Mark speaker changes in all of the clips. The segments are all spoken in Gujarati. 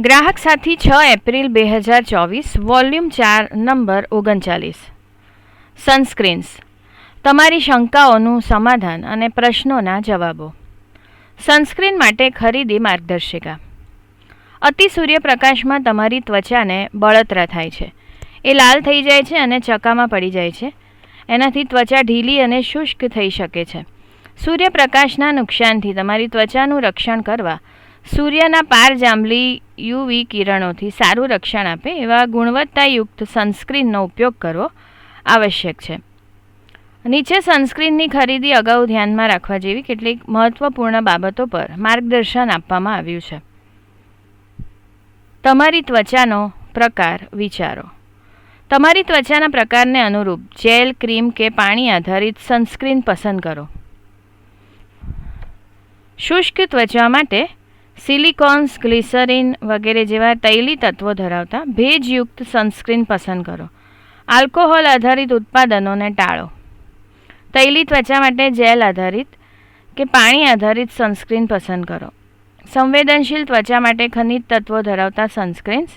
Speaker 1: ગ્રાહક સાથી છ એપ્રિલ બે હજાર ચોવીસ, વોલ્યુમ ચાર, નંબર ઓગણચાલીસ. સનસ્ક્રીન્સ. તમારી શંકાઓનું સમાધાન અને પ્રશ્નોના જવાબો. સનસ્ક્રીન માટે ખરીદી માર્ગદર્શિકા. અતિ સૂર્યપ્રકાશમાં તમારી ત્વચાને બળતરા થાય છે. એ લાલ થઈ જાય છે અને ચકામાં પડી જાય છે. એનાથી ત્વચા ઢીલી અને શુષ્ક થઈ શકે છે. સૂર્યપ્રકાશના નુકસાનથી તમારી ત્વચાનું રક્ષણ કરવા સૂર્યના પાર જાંબલી યુવી કિરણોથી સારું રક્ષણ આપે એવા ગુણવત્તાયુક્ત સનસ્ક્રીનનો ઉપયોગ કરવો આવશ્યક છે. નીચે સનસ્ક્રીનની ખરીદી અગાઉ ધ્યાનમાં રાખવા જેવી કેટલીક મહત્વપૂર્ણ બાબતો પર માર્ગદર્શન આપવામાં આવ્યું છે. તમારી ત્વચાનો પ્રકાર વિચારો. તમારી ત્વચાના પ્રકારને અનુરૂપ જેલ, ક્રીમ કે પાણી આધારિત સનસ્ક્રીન પસંદ કરો. શુષ્ક ત્વચા માટે સિલિકોન્સ, ગ્લિસરીન વગેરે જેવા તૈલી તત્વો ધરાવતા ભેજયુક્ત સનસ્ક્રીન પસંદ કરો. આલ્કોહોલ આધારિત ઉત્પાદનોને ટાળો. તૈલી ત્વચા માટે જેલ આધારિત કે પાણી આધારિત સનસ્ક્રીન પસંદ કરો. સંવેદનશીલ ત્વચા માટે ખનિજ તત્વો ધરાવતા સનસ્ક્રીન્સ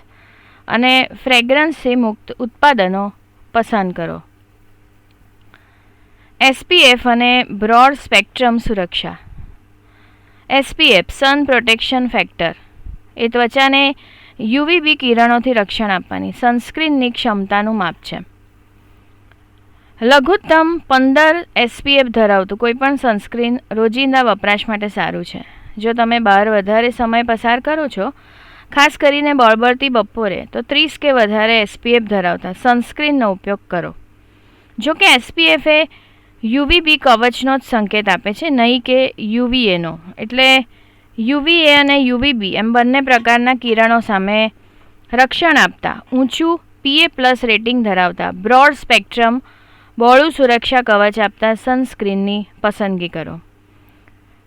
Speaker 1: અને ફ્રેગ્રન્સથી મુક્ત ઉત્પાદનો પસંદ કરો. એસપીએફ અને બ્રોડ સ્પેક્ટ્રમ સુરક્ષા. એસપીએફ સન પ્રોટેક્શન ફેક્ટર એ ત્વચાને યુવીબી કિરણોથી રક્ષણ આપવાની સનસ્ક્રીનની ક્ષમતાનું માપ છે. લઘુત્તમ પંદર એસપીએફ ધરાવતું કોઈપણ સનસ્ક્રીન રોજિંદા વપરાશ માટે સારું છે. જો તમે બહાર વધારે સમય પસાર કરો છો, ખાસ કરીને બળબળતી બપોરે, તો ત્રીસ કે વધારે એસપીએફ ધરાવતા સનસ્ક્રીનનો ઉપયોગ કરો. જો કે એસપીએફ એ યુવીબી કવચનો જ સંકેત આપે છે, નહીં કે યુવીએનો એટલે યુવીએ અને યુવીબી એમ બંને પ્રકારના કિરણો સામે રક્ષણ આપતા, ઊંચું પીએ પ્લસ રેટિંગ ધરાવતા, બ્રોડ સ્પેક્ટ્રમ, બહોળું સુરક્ષા કવચ આપતા સનસ્ક્રીનની પસંદગી કરો.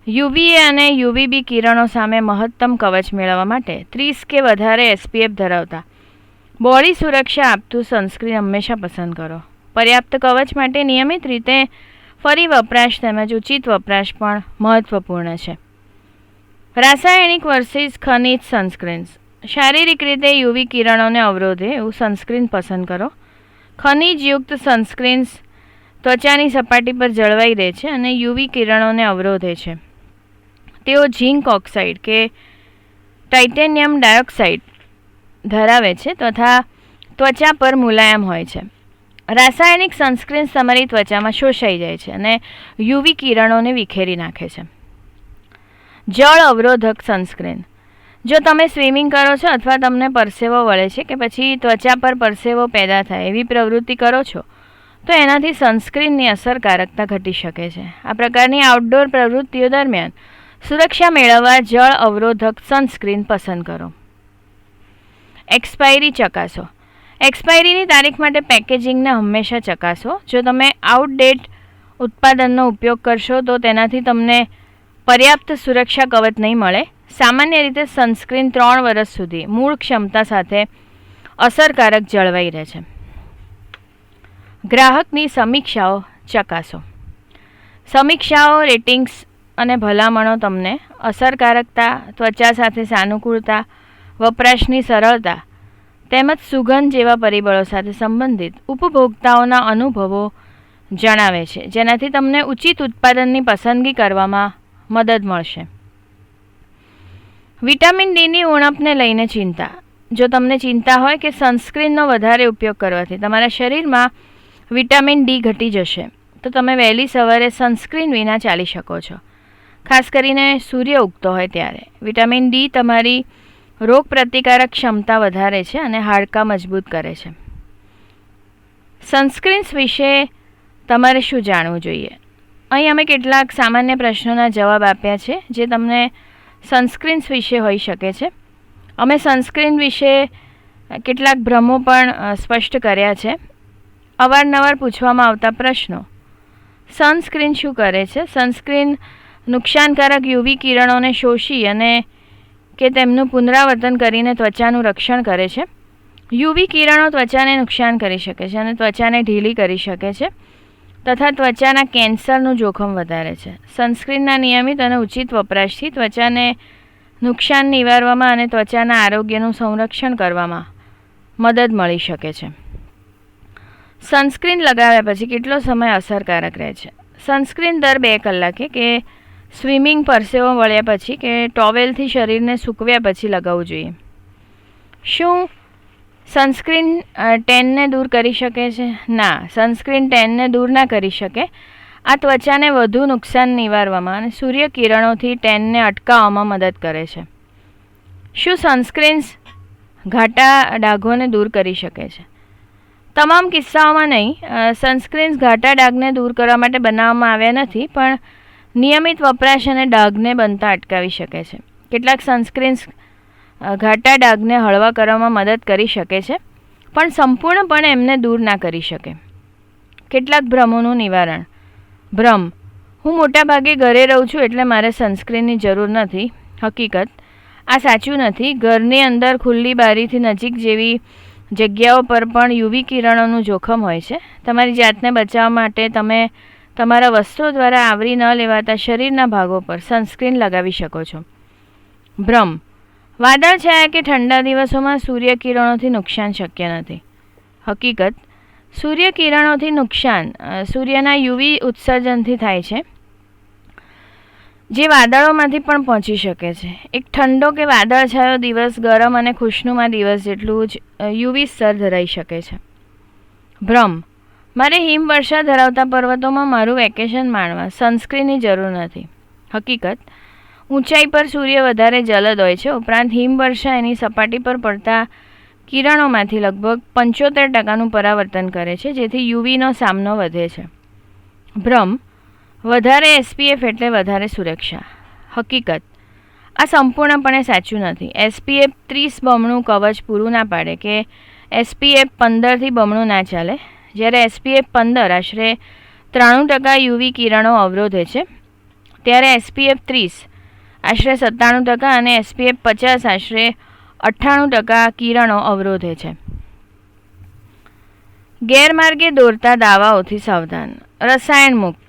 Speaker 1: યુવીએ અને યુવીબી કિરણો સામે મહત્તમ કવચ મેળવવા માટે ત્રીસ કે વધારે એસપીએફ ધરાવતા. બોડી સુરક્ષા આપતું સનસ્ક્રીન હંમેશા પસંદ કરો. પર્યાપ્ત કવચ માટે નિયમિત રીતે ફરી વપરાશ તેમજ ઉચિત વપરાશ પણ મહત્વપૂર્ણ છે. રાસાયણિક વર્સિસ ખનિજ સનસ્ક્રીન્સ શારીરિક રીતે યુવી કિરણોને અવરોધે એવું સનસ્ક્રીન પસંદ કરો. ખનિજયુક્ત સનસ્ક્રીન્સ ત્વચાની સપાટી પર જળવાઈ રહે છે અને યુવી કિરણોને અવરોધે છે. તેઓ ઝીંક ઓક્સાઇડ કે ટાઇટેનિયમ ડાયોક્સાઇડ ધરાવે છે તથા ત્વચા પર મુલાયમ હોય છે. રાસાયણિક સનસ્ક્રીન તમારી ત્વચામાં શોષાઈ જાય છે અને યુવી કિરણોને વિખેરી નાખે છે. જળ અવરોધક સનસ્ક્રીન જો તમે સ્વિમિંગ કરો છો અથવા તમને પરસેવો વળે છે કે પછી ત્વચા પર પરસેવો પેદા થાય એવી પ્રવૃત્તિ કરો છો, તો એનાથી સનસ્ક્રીનની અસરકારકતા ઘટી શકે છે. આ પ્રકારની આઉટડોર પ્રવૃત્તિઓ દરમિયાન સુરક્ષા મેળવવા જળ અવરોધક સનસ્ક્રીન પસંદ કરો. એક્સપાયરી ચકાસો. એક્સપાયરીની તારીખ માટે પેકેજિંગને હંમેશા ચકાસો. જો તમે આઉટડેટ ઉત્પાદનનો ઉપયોગ કરશો, તો તેનાથી તમને પર્યાપ્ત સુરક્ષા કવચ નહીં મળે. સામાન્ય રીતે સનસ્ક્રીન ત્રણ વર્ષ સુધી મૂળ ક્ષમતા સાથે અસરકારક જળવાઈ રહે છે. ગ્રાહકની સમીક્ષાઓ ચકાસો. સમીક્ષાઓ, રેટિંગ્સ અને ભલામણો તમને અસરકારકતા, ત્વચા સાથે સાનુકૂળતા, વપરાશની સરળતા તેમજ સુગંધ જેવા પરિબળો સાથે સંબંધિત ઉપભોક્તાઓના અનુભવો જણાવે છે, જેનાથી તમને ઉચિત ઉત્પાદનની પસંદગી કરવામાં મદદ મળશે. વિટામિન ડીની ઉણપને લઈને ચિંતા. જો તમને ચિંતા હોય કે સનસ્ક્રીનનો વધારે ઉપયોગ કરવાથી તમારા શરીરમાં વિટામિન ડી ઘટી જશે, તો તમે વહેલી સવારે સનસ્ક્રીન વિના ચાલી શકો છો. ખાસ કરીને સૂર્ય ઉગતો હોય ત્યારે. વિટામિન ડી તમારી રોગ પ્રતિકારક ક્ષમતા વધારે છે અને હાડકાં મજબૂત કરે છે. સનસ્ક્રીન્સ વિશે તમારે શું જાણવું જોઈએ? અહીં અમે કેટલાક સામાન્ય પ્રશ્નોના જવાબ આપ્યા છે, જે તમને સનસ્ક્રીન્સ વિશે હોઈ શકે છે. અમે સનસ્ક્રીન વિશે કેટલાક ભ્રમો પણ સ્પષ્ટ કર્યા છે. અવારનવાર પૂછવામાં આવતા પ્રશ્નો. સનસ્ક્રીન શું કરે છે? સનસ્ક્રીન નુકસાનકારક યુવી કિરણોને શોષી અને કે તેમનું પુનરાવર્તન કરીને ત્વચાનું રક્ષણ કરે છે. યુવી કિરણો ત્વચાને નુકસાન કરી શકે છે અને ત્વચાને ઢીલી કરી શકે છે તથા ત્વચાના કેન્સરનું જોખમ વધારે છે. સનસ્ક્રીનના નિયમિત અને ઉચિત વપરાશથી ત્વચાને નુકસાન નિવારવામાં અને ત્વચાના આરોગ્યનું સંરક્ષણ કરવામાં મદદ મળી શકે છે. સનસ્ક્રીન લગાવ્યા પછી કેટલો સમય અસરકારક રહે છે? સનસ્ક્રીન દર બે કલાકે કે સ્વિમિંગ પરસેવો વળ્યા પછી કે ટોવેલથી શરીરને સૂકવ્યા પછી લગાવવું જોઈએ. શું સનસ્ક્રીન ટેનને દૂર કરી શકે છે? ના, સનસ્ક્રીન ટેનને દૂર ના કરી શકે. આ ત્વચાને વધુ નુકસાન નિવારવામાં અને સૂર્યકિરણોથી ટેનને અટકાવવામાં મદદ કરે છે. શું સનસ્ક્રીન્સ ઘાટા ડાઘોને દૂર કરી શકે છે? તમામ કિસ્સાઓમાં નહીં સનસ્ક્રીન્સ ઘાટા ડાઘને દૂર કરવા માટે બનાવવામાં આવ્યા નથી, પણ નિયમિત વપરાશ અને ડાઘને બનતા અટકાવી શકે છે. કેટલાક સનસ્ક્રીન્સ ઘાટા ડાઘને હળવા કરવામાં મદદ કરી શકે છે, પણ સંપૂર્ણપણે એમને દૂર ના કરી શકે. કેટલાક ભ્રમોનું નિવારણ. ભ્રમ. હું મોટાભાગે ઘરે રહું છું એટલે મારે સનસ્ક્રીનની જરૂર નથી, હકીકત. આ સાચું નથી. ઘરની અંદર ખુલ્લી બારીથી નજીક જેવી જગ્યાઓ પર પણ યુવી કિરણોનું જોખમ હોય છે. તમારી જાતને બચાવવા માટે તમે તમારા વસ્ત્રો દ્વારા આવરી ન લેવાતા શરીરના ભાગો પર સનસ્ક્રીન લગાવી શકો છો. ભ્રમ. વાદળ છાયા કે ઠંડા દિવસોમાં સૂર્યકિરણોથી નુકસાન શક્ય નથી. હકીકત, સૂર્યકિરણોથી નુકસાન સૂર્યના યુવી ઉત્સર્જનથી થાય છે. જે વાદળોમાંથી પણ પહોંચી શકે છે. એક ઠંડો કે વાદળછાયો દિવસ ગરમ અને ખુશનુમા દિવસ જેટલું જ યુવી સ્તર ધરાઈ શકે છે. ભ્રમ. મારે હિમવર્ષા ધરાવતા પર્વતોમાં મારું વેકેશન માણવા સનસ્ક્રીનની જરૂર નથી. હકીકત, ઊંચાઈ પર સૂર્ય વધારે જલદ હોય છે. ઉપરાંત હિમવર્ષા એની સપાટી પર પડતા કિરણોમાંથી લગભગ પંચોતેર ટકાનું પરાવર્તન કરે છે, જેથી યુવીનો સામનો વધે છે. ભ્રમ, વધારે એસપીએફ એટલે વધારે સુરક્ષા. હકીકત, આ સંપૂર્ણપણે સાચું નથી. એસપીએફ ત્રીસ બમણું કવચ પૂરું ના પાડે કે એસપીએફ પંદરથી બમણું ના ચાલે. જ્યારે એસપીએફ પંદર આશરે ત્રાણું ટકા યુવી કિરણો અવરોધે છે, ત્યારે એસપીએફ ત્રીસ આશરે સત્તાણું ટકા અને એસપીએફ પચાસ આશરે અઠ્ઠાણું ટકા કિરણો અવરોધે છે. ગેરમાર્ગે દોરતા દાવાઓથી સાવધાન, રસાયણ મુક્ત.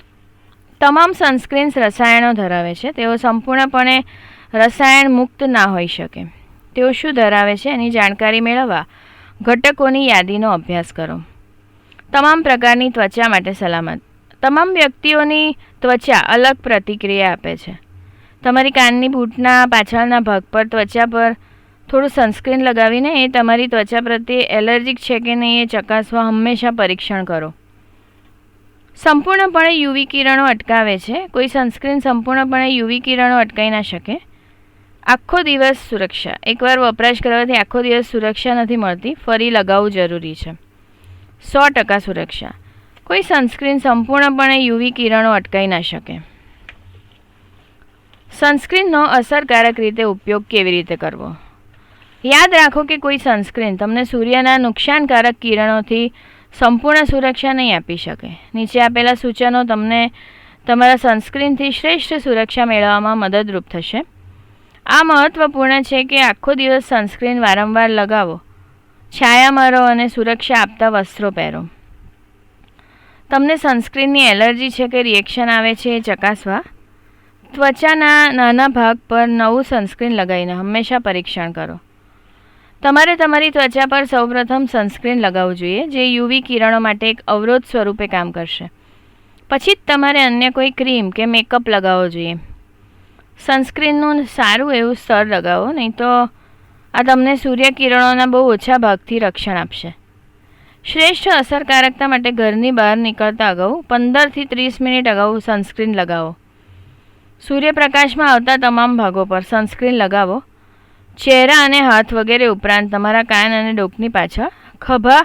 Speaker 1: તમામ સનસ્ક્રીન્સ રસાયણો ધરાવે છે, તેઓ સંપૂર્ણપણે રસાયણ મુક્ત ના હોઈ શકે. તેઓ શું ધરાવે છે એની જાણકારી મેળવવા ઘટકોની યાદીનો અભ્યાસ કરો. તમામ પ્રકારની ત્વચા માટે સલામત. તમામ વ્યક્તિઓની ત્વચા અલગ પ્રતિક્રિયા આપે છે. તમારી કાનની બૂટના પાછળના ભાગ પર ત્વચા પર થોડું સનસ્ક્રીન લગાવીને એ તમારી ત્વચા પ્રત્યે એલર્જીક છે કે નહીં એ ચકાસવા હંમેશા પરીક્ષણ કરો. સંપૂર્ણપણે યુવી કિરણો અટકાવે છે. કોઈ સનસ્ક્રીન સંપૂર્ણપણે યુવી કિરણો અટકાઈ ના શકે. આખો દિવસ સુરક્ષા. એકવાર વપરાશ કરવાથી આખો દિવસ સુરક્ષા નથી મળતી. ફરી લગાવવું જરૂરી છે. સો ટકા સુરક્ષા. કોઈ સનસ્ક્રીન સંપૂર્ણપણે યુવી કિરણો અટકાઈ ના શકે. સનસ્ક્રીનનો અસરકારક રીતે ઉપયોગ કેવી રીતે કરવો? યાદ રાખો કે કોઈ સનસ્ક્રીન તમને સૂર્યના નુકસાનકારક કિરણોથી સંપૂર્ણ સુરક્ષા નહીં આપી શકે. નીચે આપેલા સૂચનો તમને તમારા સનસ્ક્રીનથી શ્રેષ્ઠ સુરક્ષા મેળવવામાં મદદરૂપ થશે. આ મહત્ત્વપૂર્ણ છે કે આખો દિવસ સનસ્ક્રીન વારંવાર લગાવો. છાયા મારો અને સુરક્ષા આપતા વસ્ત્રો પહેરો. તમને સનસ્ક્રીનની એલર્જી છે કે રિએક્શન આવે છે એ ચકાસવા. ત્વચાના નાના ભાગ પર નવું સનસ્ક્રીન લગાવીને હંમેશા પરીક્ષણ કરો. તમારે તમારી ત્વચા પર સૌપ્રથમ સનસ્ક્રીન લગાવવું જોઈએ, જે યુવી કિરણો માટે એક અવરોધ સ્વરૂપે કામ કરશે. પછી જ તમારે અન્ય કોઈ ક્રીમ કે મેકઅપ લગાવવો જોઈએ. સનસ્ક્રીનનું સારું એવું સ્તર લગાવો, નહીં તો આ તમને સૂર્યકિરણોના બહુ ઓછા ભાગથી રક્ષણ આપશે. શ્રેષ્ઠ અસરકારકતા માટે ઘરની બહાર નીકળતા અગાઉ પંદરથી ત્રીસ મિનિટ અગાઉ સનસ્ક્રીન લગાવો. સૂર્યપ્રકાશમાં આવતા તમામ ભાગો પર સનસ્ક્રીન લગાવો. ચહેરા અને હાથ વગેરે ઉપરાંત તમારા કાન અને ડોકની પાછળ ખભા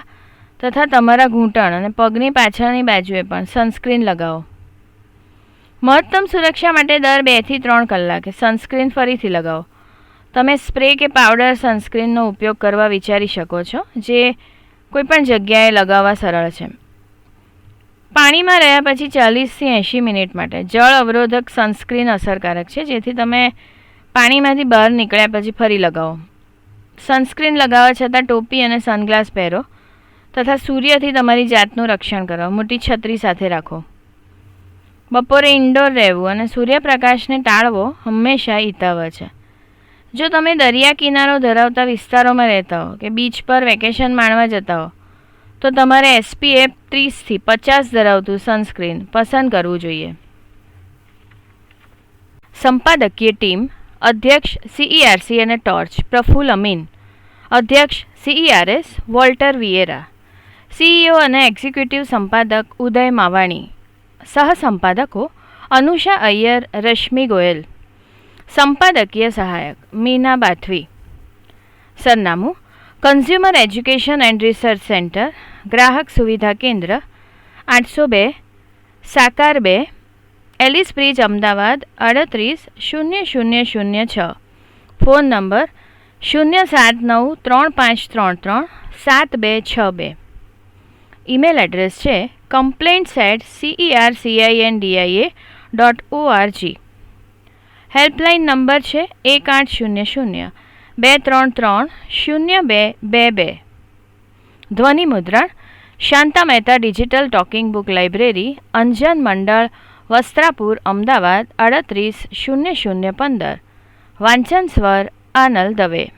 Speaker 1: તથા તમારા ઘૂંટણ અને પગની પાછળની બાજુએ પણ સનસ્ક્રીન લગાવો. મહત્તમ સુરક્ષા માટે દર બેથી ત્રણ કલાકે સનસ્ક્રીન ફરીથી લગાવો. તમે સ્પ્રે કે પાવડર સનસ્ક્રીનનો ઉપયોગ કરવા વિચારી શકો છો, જે કોઈપણ જગ્યાએ લગાવવા સરળ છે. પાણીમાં રહ્યા પછી ચાલીસથી એંશી મિનિટ માટે જળ અવરોધક સનસ્ક્રીન અસરકારક છે, જેથી તમે પાણીમાંથી બહાર નીકળ્યા પછી ફરી લગાવો. સનસ્ક્રીન લગાવવા છતાં ટોપી અને સનગ્લાસ પહેરો તથા સૂર્યથી તમારી જાતનું રક્ષણ કરો, મોટી છત્રી સાથે રાખો. બપોરે ઇન્ડોર રહેવું અને સૂર્યપ્રકાશને ટાળવો હંમેશા હિતાવહ છે. જો તમે દરિયા કિનારો ધરાવતા વિસ્તારોમાં રહેતા હો કે બીચ પર વેકેશન માણવા જતા હો, તો તમારે એસપીએફ ત્રીસથી પચાસ ધરાવતું સનસ્ક્રીન પસંદ કરવું જોઈએ. સંપાદકીય ટીમ, અધ્યક્ષ સીઈઆરસી અને ટોર્ચ પ્રફુલ અમીન, અધ્યક્ષ સીઈઆરએસ વોલ્ટર વિયેરા સીઈઓ અને એક્ઝિક્યુટિવ સંપાદક ઉદય માવાણી સહસંપાદકો અનુષા અય્યર, રશ્મિ ગોયલ સંપાદકીય સહાયક, મીના બાથવી. સરનામું consumer education and research centre ગ્રાહક સુવિધા કેન્દ્ર, આઠસો બે, સાકાર બે, એલિસ બ્રિજ, અમદાવાદ અડત્રીસ શૂન્ય શૂન્ય શૂન્ય છ. ફોન નંબર, શૂન્ય સાત નવ ત્રણ પાંચ ત્રણ ત્રણ, સાત બે છ બે. ઈમેલ એડ્રેસ છે complaints at CER CIN DIA dot ORG helpline number છે એક આઠ શૂન્ય શૂન્ય. બે ત્રણ ત્રણ શૂન્ય બે બે બે. ધ્વનિ મુદ્રણ, Shanta Mehta digital talking book library, Anjan Mandal, Vastrapur, Ahmedabad અડત્રીસ શૂન્ય શૂન્ય પંદર. વાંચન સ્વર આનલ દવે.